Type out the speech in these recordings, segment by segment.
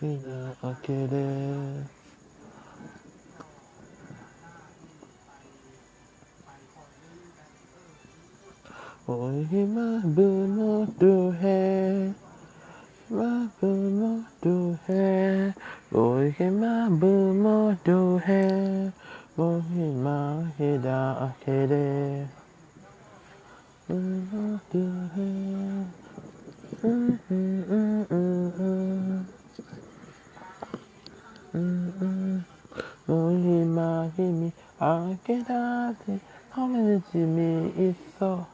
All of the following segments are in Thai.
ひ、なあけでおいまぶ get out it. How many Jimmy is so?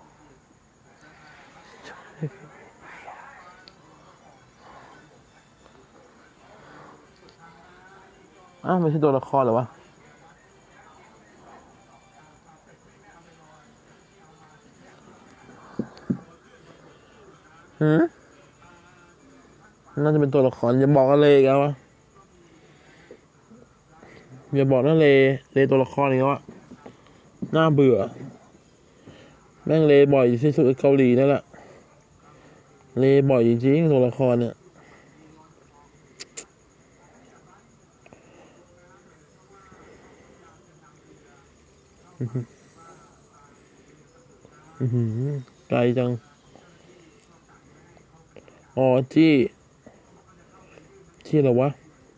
อ้าวไม่ใช่ตัวละครหรอวะหืมน่าจะเป็นตัวละครอย่าบอกอะไรอีกแล้วะอย่าบอกนะเลเลตัวละครงี้วะ น่าเบื่อ แม่งเลบ่อยที่สุดเกาหลีนั่นแหละเลบ่อยจริงตัวละครเนี่ยอื้อหืออื้อหือไกลจัง อ๋อจี้จี้อะไรวะ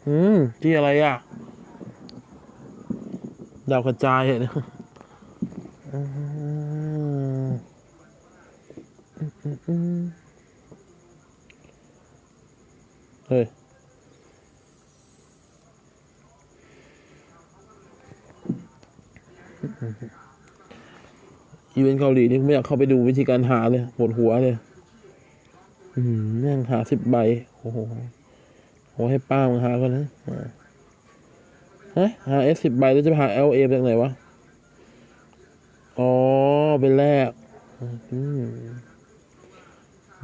อืมจี้อะไรอะ ดาวกระจายเนี่ยอืมอืมอืมอืม เฮ้ยอีเวนต์เกาหลีนี่ไม่อยากเข้าไปดูวิธีการหาเลยปวดหัวเลย อืมแม่งหาสิบใบ โอ้โหโหให้ป้ามึงหาก่อนนะฮะหาเอสสิบใบแล้วจะไปหาเอลเอจากไหนวะ เป็นแรก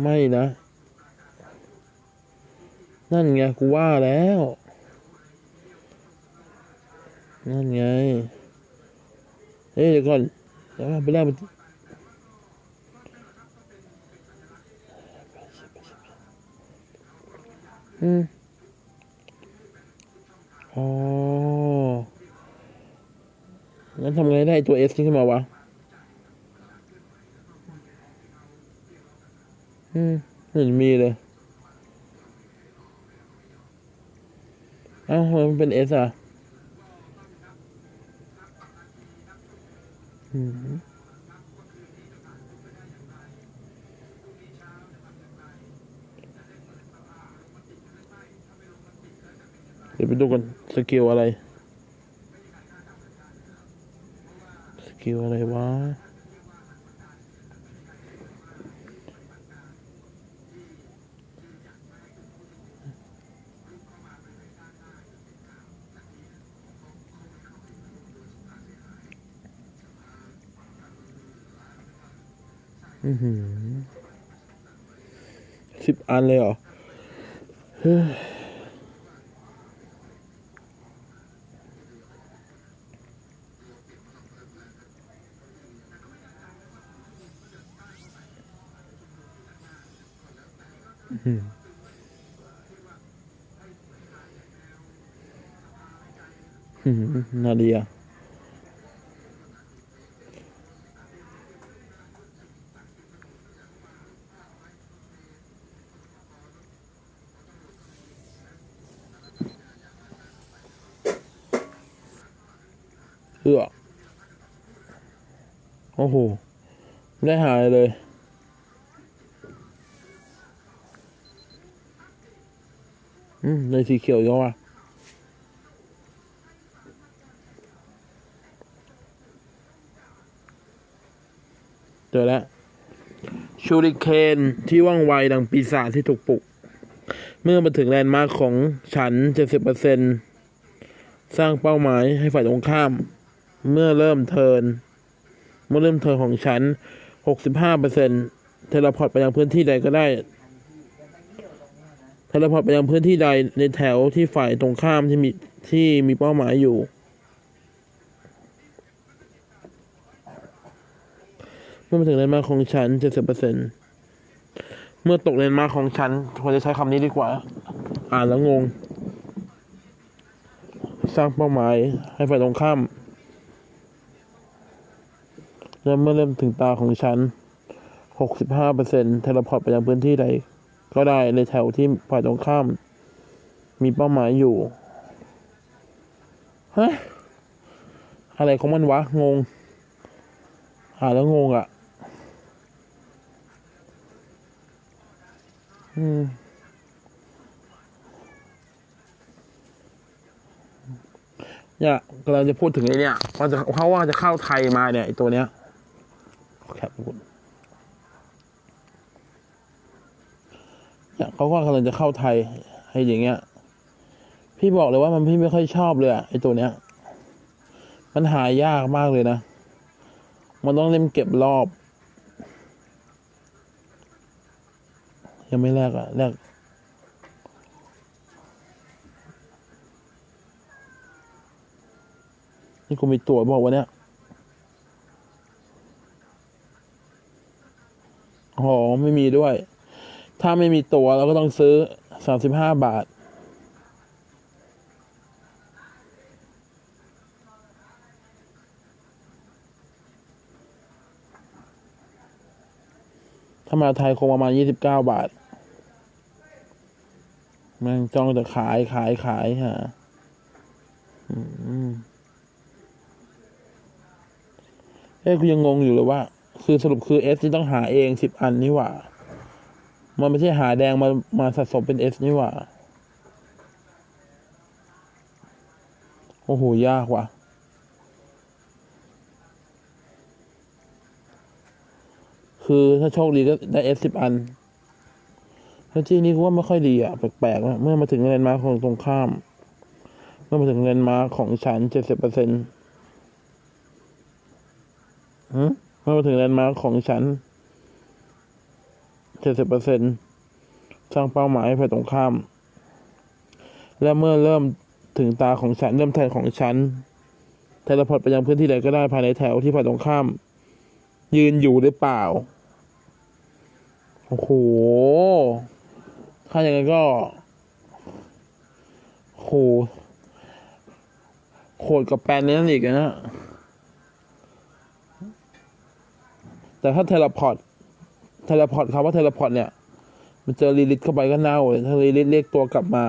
ไม่นะ นั่นไงกูว่าแล้ว นั่นไงเอ้ยเดี๋ยวก่อนแล้วไปแรกมันอืมอ๋องั้นทำไงได้ตัว S นี้ขึ้นมาวะ อืมไม่ เห็นมีเลย เอ้ามันเป็น S อะอืมเดี๋ยวไปดูกันสกิลอะไร สกิลอะไรวะ อือหือสิบอั นเลยเหรออื้อหืออื้อหือนาเดียเอ้โหไได้หายเลย อืมในสีเขียวก็ว่าเจอแล้วชูริเคนที่ว่องไวดังปีศาจที่ถูกปลุก เมื่อมาถึงแลนด์มาร์คของฉัน 70%สร้างเป้าหมายให้ฝ่ายตรงข้าม เมื่อเริ่มเทิร์น เมื่อเริ่มเทิร์นของฉัน 65เปอร์เทเลพอร์ตไปยังพื้นที่ใดก็ได้เทเลพอร์ตไปยังพื้นที่ใดในแถวที่ฝ่ายตรงข้ามที่มีที่มีเป้าหมายอยู่ เมื่อมาถึงเลนมาของฉันเจ็ดสิบเมื่อตกเลนมาของฉันควรจะใช้คำนี้ดีกว่า อ่านแล้วงง สร้างเป้าหมายให้ฝ่ายตรงข้าม และเมื่อเริ่มถึงตาของฉันหกสิบห้าเปอร์เซ็นเทเลพอร์ตไปยังพื้นที่ใด ก็ได้ในแถวที่ฝ่ายตรงข้าม มีเป้าหมายอยู่ ฮะ อะไรของมันวะ งง อ่านแล้วงงอะ อืมเนี่ยกำลังจะพูดถึงไอ้เนี่ยว่าจะเขาว่าจะเข้าไทยมาเนี่ยไอ้ตัวเนี้ย แคปพูดเนี่ยเขาว่ากำลังจะเข้าไทยไอ้อย่างเงี้ย พี่บอกเลยว่ามันพี่ไม่ค่อยชอบเลยอะไอตัวเนี้ย มันหายากมากเลยนะ มันต้องเล่มเก็บรอบ ยังไม่แลกอะแลกนี่กูมีตัวบอกว่าเนี่ยอ๋อ ไม่มีด้วย ถ้าไม่มีตัวเราก็ต้องซื้อสามสิบห้าบาท ถ้ามาไทยคงประมาณยี่สิบเก้าบาทแมันจ้องจะขายขายขายฮะเอ้ยกูยังงงอยู่เลยว่า คือสรุปคือเอสที่ต้องหาเองสิบอันนี่หว่า มันไม่ใช่หาแดงมามาสะสมเป็นเอสนี่หว่า โอ้โห ยากว่ะ คือถ้าโชคดีก็ได้เอสสิบอันถ้าที่นี้ว่าไม่ค่อยดีอะ แปลกๆนะเมื่อมาถึงเลนมาของตรงข้าม เมื่อมาถึงเลนมาของฉันเจ็ดสิบเปอร์เซ็นต์หื เมื่อมาถึงแลนด์มาร์คของฉันเจ็ดสิบเปอร์เซ็นสร้างเป้าหมายให้ฝ่ายตรงข้าม และเมื่อเริ่มถึงตาของฉัน เริ่มแทนของฉัน เทเลพอร์ตไปยังพื้นที่ใดก็ได้ภายในแถวที่ฝ่ายตรงข้าม ยืนอยู่หรือเปล่า โอ้โห ถ้าอย่างนั้นก็โหโหดกับแปนนี้นั่นอีกนะ แต่ถ้าเทเลพอร์ตเทเลพอร์ตคำว่าเทเลพอร์ตเนี่ย มันเจอรีลิทเข้าไปก็เน่าเลยถ้ารีลิทเรียกตัวกลับมา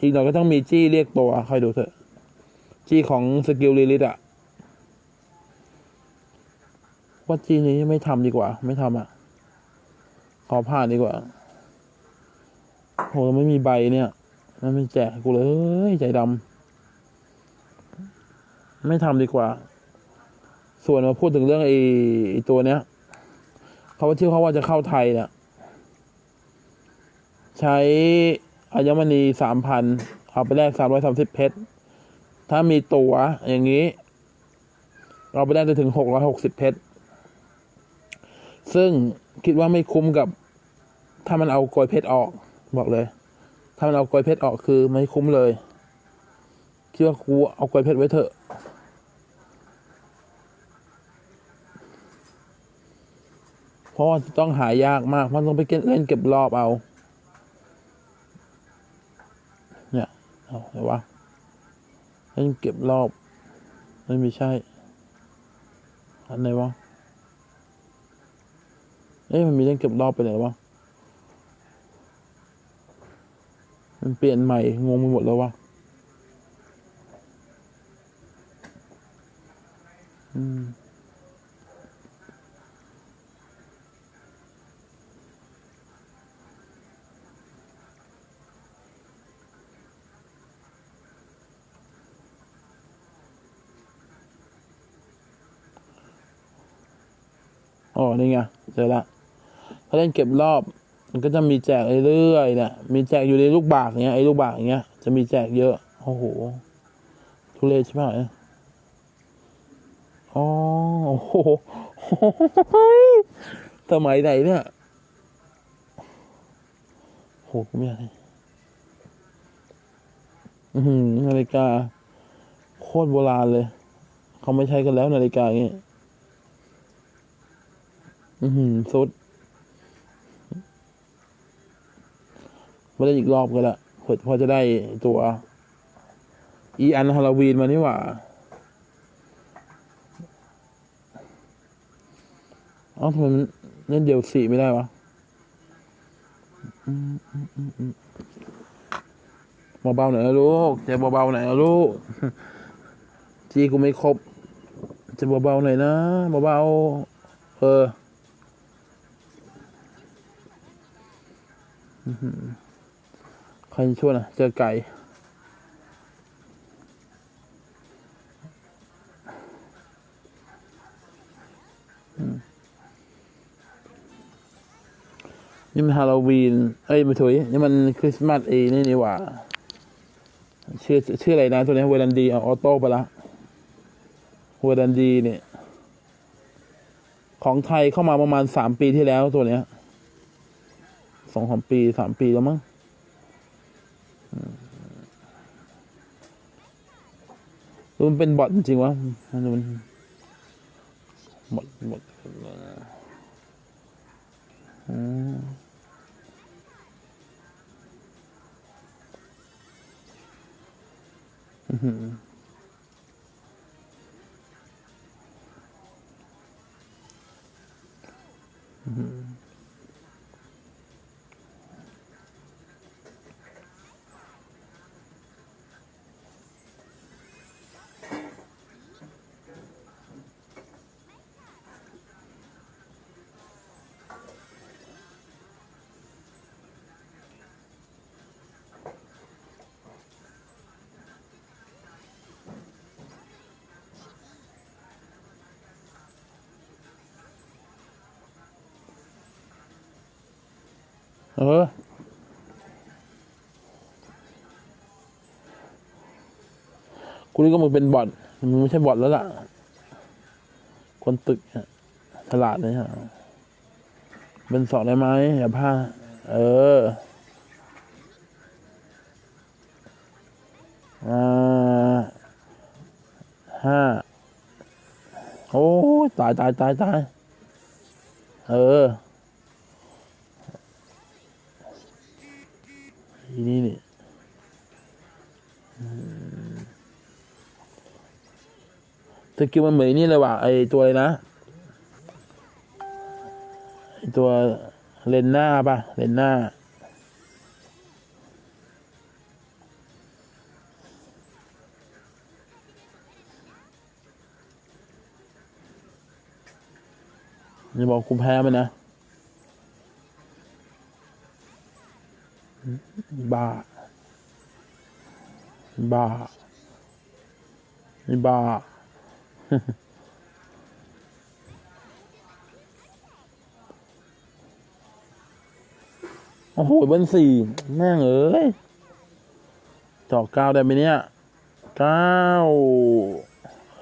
อีกหน่อยก็ต้องมีจี้เรียกตัวคอยดูเถอะ จี้ของสกิลรีลิทอะว่าจี้นี้ไม่ทำดีกว่า ไม่ทำอะขอผ่านดีกว่าโหไม่มีใบเนี่ยมันไม่แจกกูเลยใจดำไม่ทำดีกว่า ส่วนมาพูดถึงเรื่องไอ้ไอ้ตัวเนี้ย เขาว่าที่เขาว่าจะเข้าไทยเนี่ยใช้อัญมณีสามพันเอาไปแลกสามร้อยสามสิบเพชร ถ้ามีตั๋วอย่างนี้ เราไปได้จะถึงหกร้อยหกสิบเพชร ซึ่งคิดว่าไม่คุ้มกับ ถ้ามันเอาโกยเพชรออก บอกเลย ถ้ามันเอาโกยเพชรออกคือไม่คุ้มเลย คิดว่ากูเอาโกยเพชรไว้เถอะ เพราะว่าต้องหายากมากมันต้องไปเล่นเก็บรอบเอา เนี่ยเอาไหนวะเล่นเก็บรอบไม่มีใช่ อันไหนวะเอ๊ะมันมีเล่นเก็บรอบไปไหนวะมันเปลี่ยนใหม่งงไปหมดแล้ววะอืม อ๋อนี่ไงเจอละเขาเล่นเก็บรอบ มันก็จะมีแจกเรื่อยๆเนี่ยมีแจกอยู่ในลูกบากเนี้ยไอ้ลูกบากอย่างเงี้ยจะมีแจกเยอะโอ้โหทุเรศใช่ไหมอ๋อโอ้โหสมัยไหนเนี่ยโหไม่อยากให้อือหือนาฬิกาโคตรโบราณเลย เขาไม่ใช้กันแล้วนาฬิกาอย่างงี้ อือหือสุดมาเล่นอีกรอบก็ละเผื่อพอจะได้ตัว อีอันฮาโลวีนมานี่หว่าเอ้าทำไมเล่นเดียวสี่ไม่ได้วะเบาๆหน่อยนะลูกจะเบาๆหน่อยนะลูกจีกูไม่ครบ จะเบาๆหน่อยนะเบาๆเอออื้อหือ ใครช่วยนะเจอไก่นี่มันฮาโลวีน เอ้ยไม่ถุยนี่มันคริสต์มาสเอนี่นี่หว่า ชื่อชื่ออะไรนะตัวนี้เวลันดีเอาออโต้ไปละเวลันดีเนี่ย ของไทยเข้ามาประมาณสามปีที่แล้วตัวเนี้ย สองสามปีสามปีแล้วมั้งมันเป็นบอทจริงวะมันมันบอทบอทอืมอื้อหืออื้ เออ กูนี่ก็มึงเป็นบอทมึงไม่ใช่บอทแล้วล่ะ คนตึกอะฉลาดเลยฮะ เป็นสองได้ไหมอย่าพลาดเออ อ่าห้า โอ้ตายตายตายตาย เออ ทีนี้นี่อืมตะกี้มันเหมือนนี่เลยว่ะไอตัวอะไรนะไอตัวเลนหน้าป่ะเลนหน้าอย่าบอกกูแพ้มันนะ บ้า บ้าอ้บ้า โอ้โหเบิ้ลสี่แม่งเอ้ยจอเก้าได้ไหมเนี่ยเก้า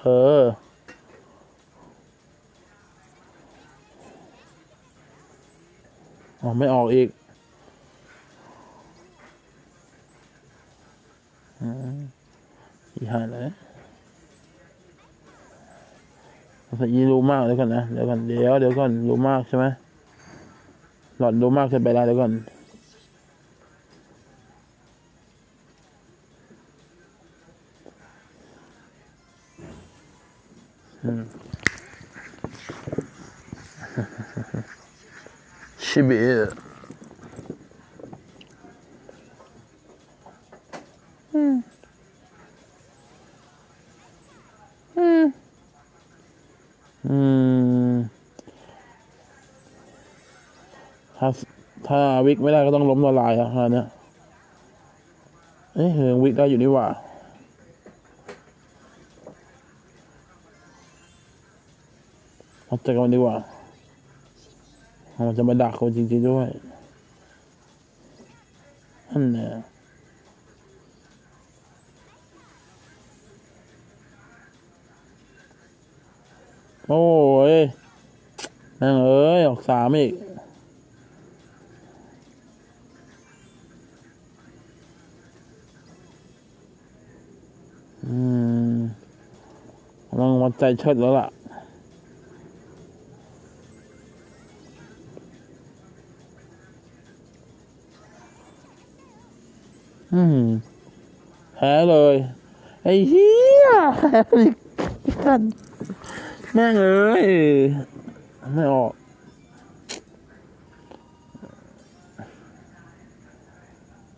เอออ๋อไม่ออกอีก อืม อีห่าเลยภาษาอีรู้มากเดี๋ยวก่อนนะเดี๋ยวก่อนเดี๋ยวเดี๋ยวก่อนรู้มากใช่ไหมหลอดรู้มากเกินไปแล้วเดี๋ยวก่อนอืมชิบิอืม ถ้า ถ้าวิกไม่ได้ก็ต้องล้มละลายอะฮะเนี่ยเอ้ยเฮงวิกได้อยู่นี่หว่าเอาจัดกันดีกว่ามันจะมาดักคนจริงๆด้วยนั่นแหละโอ้ยนั่งเอ้ย ออกสามอีก มันวัดใจเชิดแล้วล่ะอืมแพ้เลย ไอ้เหี้ยแพ้อีกกันแม่งเอ้ยไม่ออก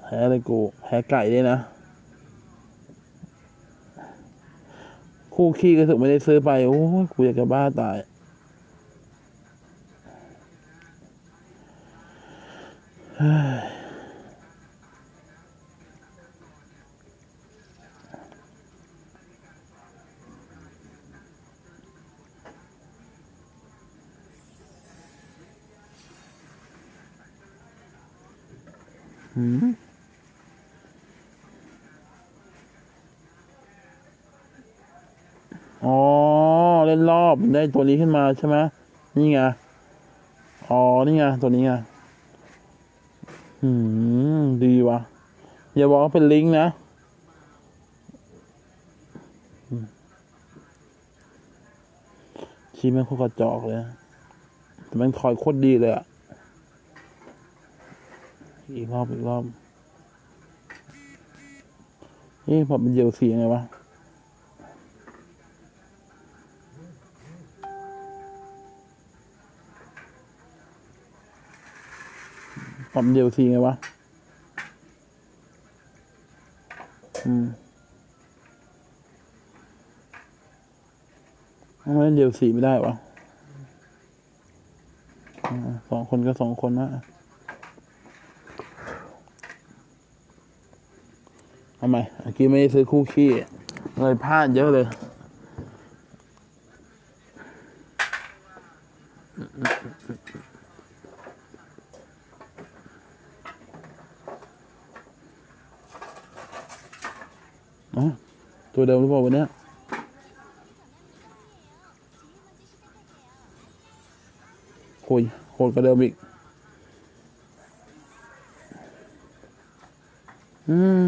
แพ้เลยกูแพ้ไก่ด้วยนะ คู่ขี้ก็ถึงไม่ได้ซื้อไป โอ้ยกูอยากจะบ้าตายเฮ้ยหืม อ๋อ เล่นรอบได้ตัวนี้ขึ้นมาใช่ไหมนี่ไง อ๋อ นี่ไง ตัวนี้ไง อืม ดีว่ะ อย่าบอกว่าเป็นลิงก์นะ ชีแม่งโคตรกระจอกเลย แต่ม่งคอยโคตรดีเลยอะอีกรอบ อีกรอบเอ๊ะพอเป็นเยลซียังไงวะ ปรับเดียวทีไงวะ อืมทำไมเดียวสีไม่ได้วะสองคนก็สองคนนะทำไมเมื่อกี้ไม่ได้ซื้อคู่ขี้เลยพลาดเยอะเลย ตัวเดิมหรือเปล่าวันนี้โหยโหดกว่าเดิมอีก อืม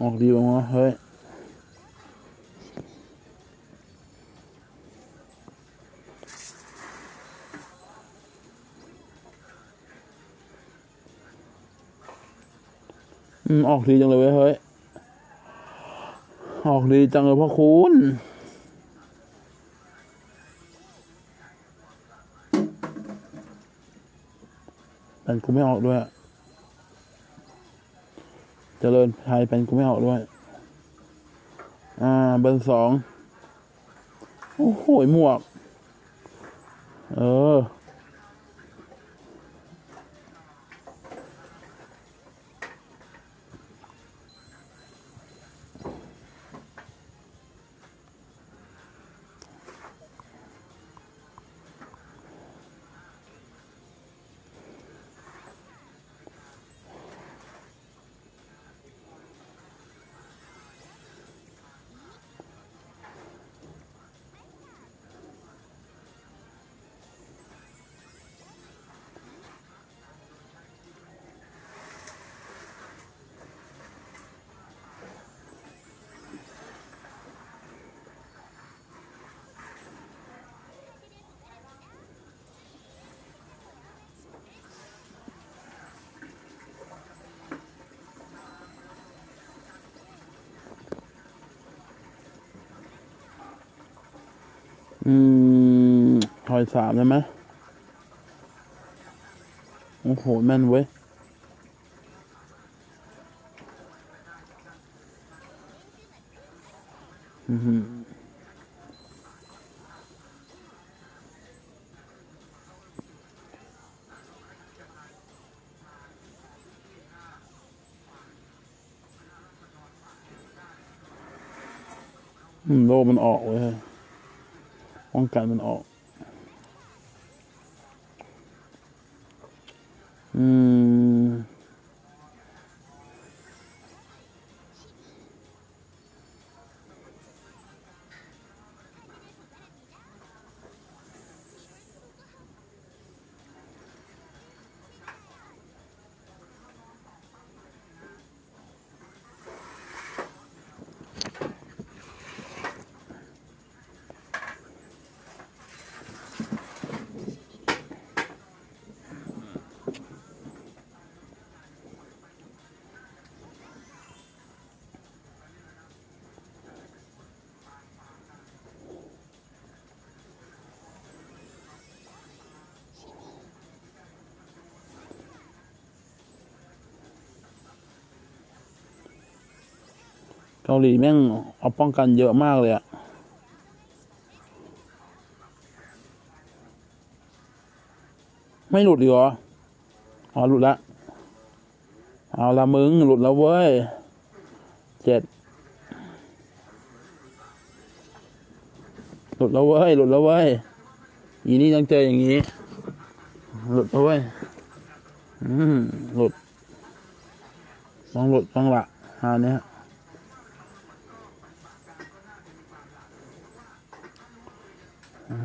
อออกดีวะเฮ้ยอืมออกดีจังเลยเว้ยเฮ้ย ออกดีจังเลยพ่อคุณแต่กูไม่ออกด้วย เจริญไทยเป็นกูไม่ออกด้วย อ่า เบอร์สอง โอ้โห หมวก เออ อืมถอยสามได้ไหมโอ้โห แม่นเว้ย อือหืออืมโลมันออกเว้ย ป้องกั เกาหลีแม่งเอาป้องกันเยอะมากเลยอะไม่หลุดอีหรอ อ๋อ หลุดละ เอาละมึง หลุดแล้วเว้ย เจ็ด หลุดแล้วเว้ย หลุดแล้วเว้ย อีนี่ต้องเจออย่างนี้ หลุดแล้วเว้ย อืม หลุด ต้องหลุดต้องละหาเนี้ยอืมอืมอืม บ้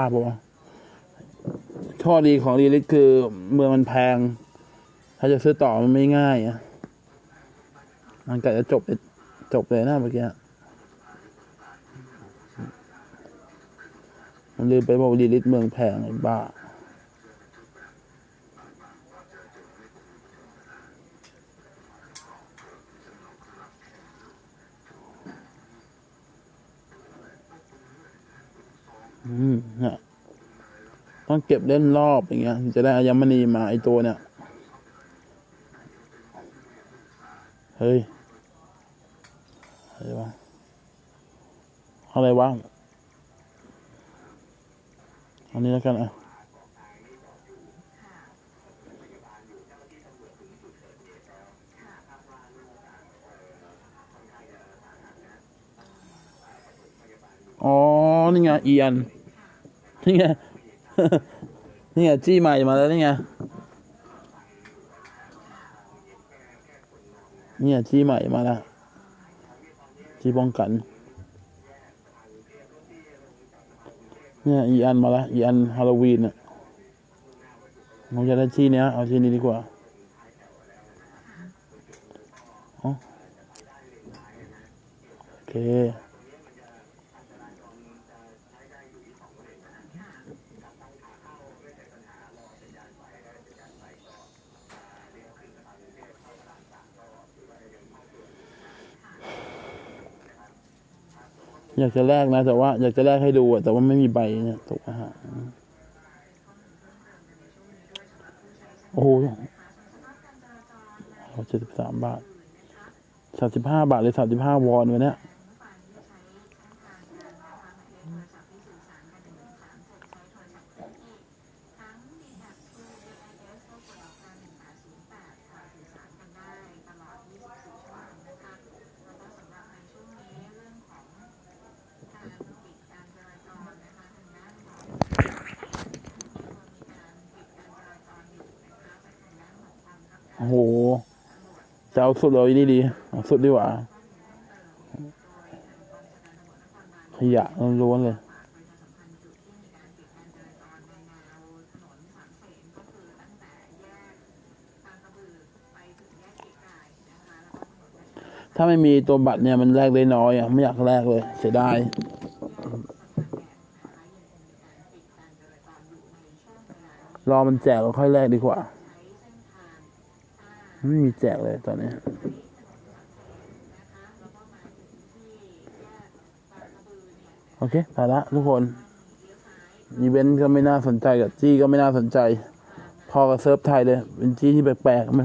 าปะข้อดีของรีลิทคือเมืองมันแพง ถ้าจะซื้อต่อมันไม่ง่ายอะมันกะจะจบเลยจบเลยนะเมื่อกี้มันลืมไปบอกว่ารีลิทเมืองแพงไอ้บ้าอืมเนี่ยต้องเก็บเล่นรอบอย่างเงี้ยจะได้อัญมณีมาไอตัวเนี่ย ฮ้ย อะไรวะ อะไรวะ อันนี้แล้วกันอะอ๋อ นี่ไงเอียน นี่ไง นี่ไงจี้ใหม่มาแล้วนี่ไง เนี่ยที่ใหม่มาละที่ป้องกัน เนี่ยอีอันมาละอีอันฮาโลวีนอะผมจะได้ที่เนี้ยเอาที่นี้ดีกว่าโอเค อยากจะแลกนะ แต่ว่าอยากจะแลกให้ดูอะแต่ว่าไม่มีใบเนี่ยตกอาหารโอ้โหเจ็ดสิบสามบาทสามสิบห้าบาทหรือสามสิบห้าวอนวะเนี่ยโอ้โหจะ เอาสุดเลยนี่ดีเอาสุดดีกว่า ขยะล้วนเลย ถ้าไม่มีตัวบัตรเนี่ยมันแลกได้น้อยอะไม่อยากแลกเลย เสียดายรอมันแจกแล้วค่อยแลกดีกว่า ไม่มีแจกเลยตอนนี้โอเคไปละทุกคนอีเวนต์ก็ไม่น่าสนใจกับจี้ก็ไม่น่าสนใจ พอกับเซิร์ฟไทยเลย เป็นจี้ที่แปลกๆไหม